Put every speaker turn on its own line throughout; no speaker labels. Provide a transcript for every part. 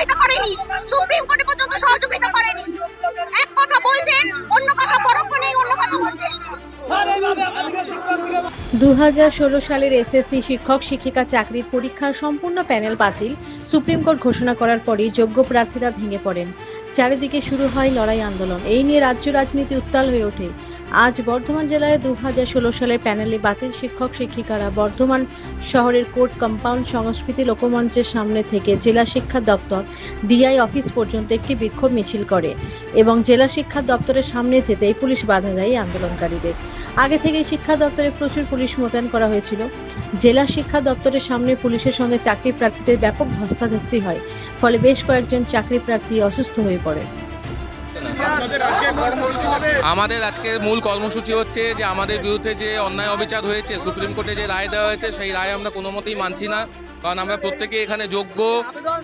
সহযোগিতা করেনি। সুপ্রিম কোর্টে পর্যন্ত সহযোগিতা করেনি। এক কথা বলছেন, অন্য কথা পরোক্ষ নেই, অন্য কথা বলছেন।
দু সালের এসএসসি শিক্ষক, শিক্ষিকা চাকরির পরীক্ষার সম্পূর্ণ প্যানেল বাতিল। সুপ্রিম কোর্ট ঘোষণা করার পরই যোগ্য প্রার্থীরা ভেঙে পড়েন। চারিদিকে শুরু হয় লড়াই আন্দোলন। এই নিয়ে রাজ্য রাজনীতি উত্তাল হয়ে ওঠে। আজ বর্ধমান জেলায় দু সালের প্যানেলে বাতিল শিক্ষক শিক্ষিকারা বর্ধমান শহরের কোর্ট কম্পাউন্ড সংস্কৃতি লোকমঞ্চের সামনে থেকে জেলা শিক্ষা দপ্তর ডিআই অফিস পর্যন্ত একটি বিক্ষোভ মিছিল করে এবং জেলা শিক্ষা দপ্তরের সামনে যেতেই পুলিশ বাধা দেয় আন্দোলনকারীদের। আগে থেকেই শিক্ষা দপ্তরে প্রচুর পুলিশ মোতায়েন করা হয়েছিল। জেলা শিক্ষা দপ্তরের সামনে পুলিশের সঙ্গে চাকরি প্রার্থীদের ব্যাপক ধস্তাধস্তি হয়, ফলে বেশ কয়েকজন চাকরি প্রার্থী অসুস্থ হয়ে পড়ে
আমাদের আজকের মূল কর্মসূচি হচ্ছে যে আমাদের বিরুদ্ধে যে অন্যায় অবিচার হয়েছে, সুপ্রিম কোর্টে যে রায় দেওয়া হয়েছে, সেই রায় আমরা কোনো মতেই মানছি না। কারণ আমরা প্রত্যেকে এখানে যোগ্য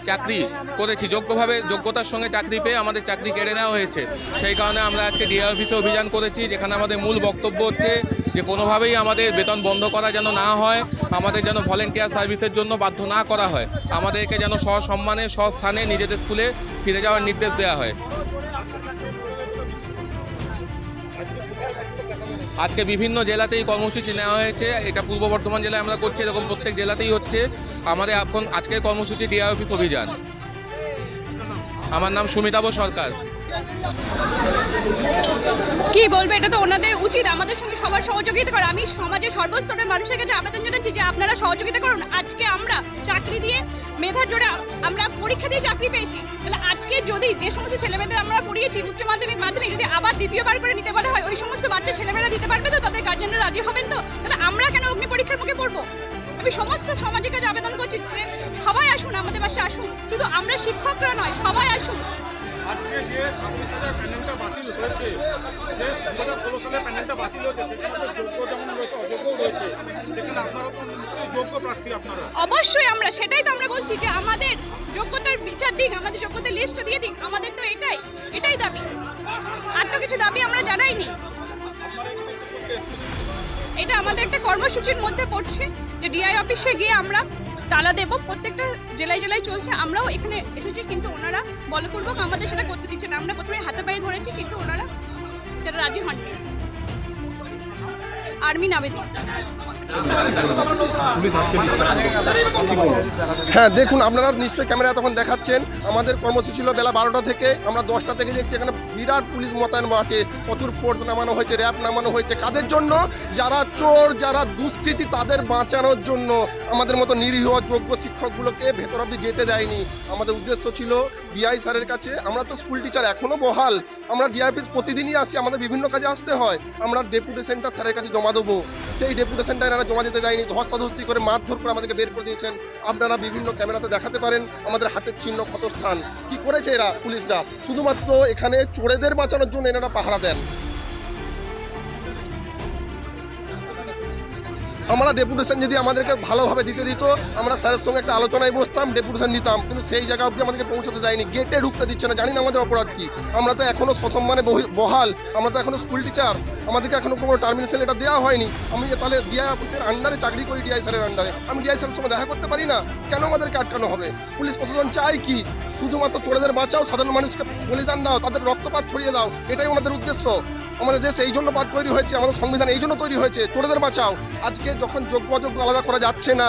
চাকরি করেছি, যোগ্যভাবে, যোগ্যতার সঙ্গে চাকরি পেয়ে আমাদের চাকরি কেড়ে নেওয়া হয়েছে। সেই কারণে আমরা আজকে ডিআই অফিসে অভিযান করেছি, যেখানে আমাদের মূল বক্তব্য হচ্ছে যে কোনোভাবেই আমাদের বেতন বন্ধ করা যেন না হয়, আমাদের যেন ভলেন্টিয়ার সার্ভিসের জন্য বাধ্য না করা হয়, আমাদেরকে যেন সসম্মানে স্বস্থানে নিজেদের স্কুলে ফিরে যাওয়ার নির্দেশ দেওয়া হয়। আজকে বিভিন্ন জেলাতেই কর্মসূচি নেওয়া হয়েছে। এটা পূর্ব বর্ধমান জেলায় আমরা করছি, এরকম প্রত্যেক জেলাতেই হচ্ছে। আমাদের এখন আজকের কর্মসূচি ডিআই অফিস অভিযান। আমার নাম সুমিতাভ সরকার।
কি বলব? এটা তো ওনাদের উচিত। আমাদের সঙ্গে সবার সহযোগিতা করা। আমি সমাজের সর্বস্তরের মানুষের কাছে আবেদন জানাচ্ছি যে আপনারা সহযোগিতা করুন। আজকে আমরা চাকরি দিয়ে মেধার জোরে আমরা পরীক্ষা দিয়ে চাকরি পেয়েছি। তাহলে আজকে যদি যে সমস্ত ছেলেমেয়েদের আমরা পড়িয়েছি, উচ্চ মাধ্যমিক মাধ্যমিক যদি আবার দ্বিতীয়বার করে নিতে বলা হয়, ওই সমস্ত বাচ্চা ছেলেমেয়েরা দিতে পারবে তো? তাদের গার্জেনরা রাজি হবেন তো? তাহলে আমরা কেন অগ্নি পরীক্ষার মুখে পড়ব? আমি সমস্ত সমাজের কাছে আবেদন করছি সবাই আসুন, আমাদের পাশে আসুন। শুধু আমরা শিক্ষকরা নয়, সবাই আসুন।
আজকে যে ছাব্বিশ হাজার বাতিল হয়েছে, যে দু ষোলো সালে বাতিল হয়েছে, সেখানে যোগ্য যেমন রয়েছে রয়েছে। সেখানে আপনারা যোগ্য প্রার্থী আপনারা।
অবশ্যই আমরা, সেটাই তো আমরা বলছি যে আমাদের যোগ্যতার বিচার দিন, আমাদের যোগ্যতার লিস্ট দিয়ে দিন, আমাদের তো এটাই এটাই দাবি। আর তো কিছু দাবি আমরা জানাইনি। এটা আমাদের একটা কর্মসূচির মধ্যে পড়ছে যে ডিআই অফিসে গিয়ে আমরা তালা দেব। প্রত্যেকটা জেলায় জেলায় চলছে। আমরাও এখানে এসেছি, কিন্তু ওনারা বলপূর্বক আমাদের সেটা করতে দিচ্ছে না। আমরা প্রথমে হাতে পায়ে ধরেছি, কিন্তু ওনারা সেটা রাজি হননি। আর্মি নাবেদি
হ্যাঁ দেখুন, আপনারা নিশ্চয়ই ক্যামেরা তখন দেখাচ্ছেন। আমাদের কর্মসূচি ছিল বেলা বারোটা থেকে। আমরা দশটা থেকে দেখছি এখানে বিরাট পুলিশ মোতায়েন আছে। প্রচুর ফোর্স নামানো হয়েছে, র্যাব নামানো হয়েছে। কাদের জন্য? যারা চোর, যারা দুষ্কৃতী, তাদের বাঁচানোর জন্য। আমাদের মতো নিরীহ, যোগ্য শিক্ষকগুলোকে ভেতর অব্দি যেতে দেয়নি। আমাদের উদ্দেশ্য ছিল ডিআই স্যারের কাছে। আমরা তো স্কুল টিচার এখনও বহাল। আমরা ডিআই প্রতিদিনই আসি, আমাদের বিভিন্ন কাজে আসতে হয়। আমরা ডেপুটেশনটা স্যারের কাছে জমা দেবো। সেই ডেপুটেশনটা এনারা জমা দিতে যায়নি ধস্তাধস্তি করে মারধর করে আমাদেরকে বের করে দিয়েছেন। আপনারা বিভিন্ন ক্যামেরাতে দেখাতে পারেন আমাদের হাতের চিহ্ন ক্ষত স্থান। কি করেছে এরা পুলিশরা? শুধুমাত্র এখানে চোরেদের বাঁচানোর জন্য এনারা পাহারা দেন। আমরা ডেপুটেশন যদি আমাদেরকে ভালোভাবে দিতে দিত, আমরা স্যারের সঙ্গে একটা আলোচনায় বসতাম, ডেপুটেশন দিতাম। কিন্তু সেই জায়গা অবধি আমাদেরকে পৌঁছতে দেয়নি। গেটে ঢুকতে দিচ্ছে না। জানি না আমাদের অপরাধ কি। আমরা তো এখনও সসম্মানে বহি- বহাল। আমরা তো এখনও স্কুল টিচার আমাদেরকে এখনও কোনো টার্মিনেশন এটা দেওয়া হয়নি। আমি তাহলে ডিআই অফিসের আন্ডারে চাকরি করি ডিআই স্যারের আন্ডারে আমি ডিআই স্যারের সঙ্গে দেখা করতে পারি না? কেন আমাদেরকে আটকানো হবে? পুলিশ প্রশাসন চায় কি? শুধুমাত্র চোরেদের বাঁচাও, সাধারণ মানুষকে বলিদান দাও, তাদের রক্তপাত ছড়িয়ে দাও। এটাই আমাদের উদ্দেশ্য। আমাদের দেশ এই জন্য বাদ তৈরি হয়েছে, আমাদের সংবিধান এই জন্য তৈরি হয়েছে, চোরেদের বাঁচাও। আজকে যখন যোগ্য অযোগ্য আলাদা করা যাচ্ছে না,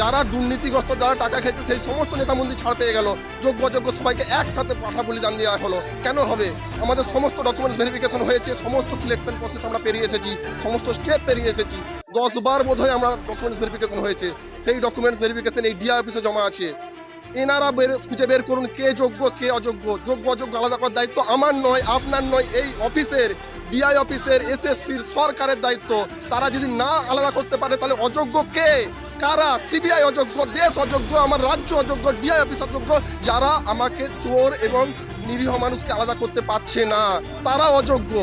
যারা দুর্নীতিগ্রস্ত, যারা টাকা খেয়েছে, সেই সমস্ত নেতামন্ত্রী ছাড় পেয়ে গেল। যোগ্য অযোগ্য সবাইকে একসাথে পাঠা বলিদান দেওয়া হলো। কেন হবে? আমাদের সমস্ত ডকুমেন্টস ভেরিফিকেশন হয়েছে, সমস্ত সিলেকশন প্রসেস আমরা পেরিয়ে এসেছি, সমস্ত স্টেপ পেরিয়ে এসেছি। দশ বার বোধ হয় আমরা ডকুমেন্টস ভেরিফিকেশন হয়েছে। সেই ডকুমেন্টস ভেরিফিকেশন এই ডিআই অফিসে জমা আছে। এনারা বের, খুঁজে বের করুন কে যোগ্য, কে অযোগ্য। যোগ্য, অযোগ্য আলাদা করার দায়িত্ব আমার নয়, আপনার নয়। এই অফিসের ডিআই অফিসের এসএসসির সরকারের দায়িত্ব। তারা যদি না আলাদা করতে পারে, তাহলে অযোগ্য কে? কারা? সিবিআই অযোগ্য, দেশ অযোগ্য, আমার রাজ্য অযোগ্য ডিআই অফিস অযোগ্য, যারা আমাকে চোর এবং নিরীহ মানুষকে আলাদা করতে পারছে না। তারা অযোগ্য।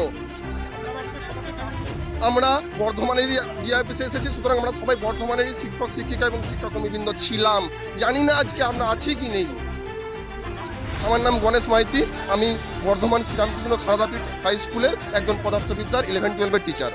আমরা বর্ধমানেরই ডিআইপিসে এসেছি, সুতরাং আমরা সবাই বর্ধমানেরই শিক্ষক, শিক্ষিকা এবং শিক্ষকবৃন্দ ছিলাম। জানি না আজকে আমরা আছি কি নেই। আমার নাম গণেশ মাইতি, আমি বর্ধমান শ্রীরামকৃষ্ণ সারদাপীঠ হাই স্কুলের একজন পদার্থবিদ্যার ইলেভেন টুয়েলভের টিচার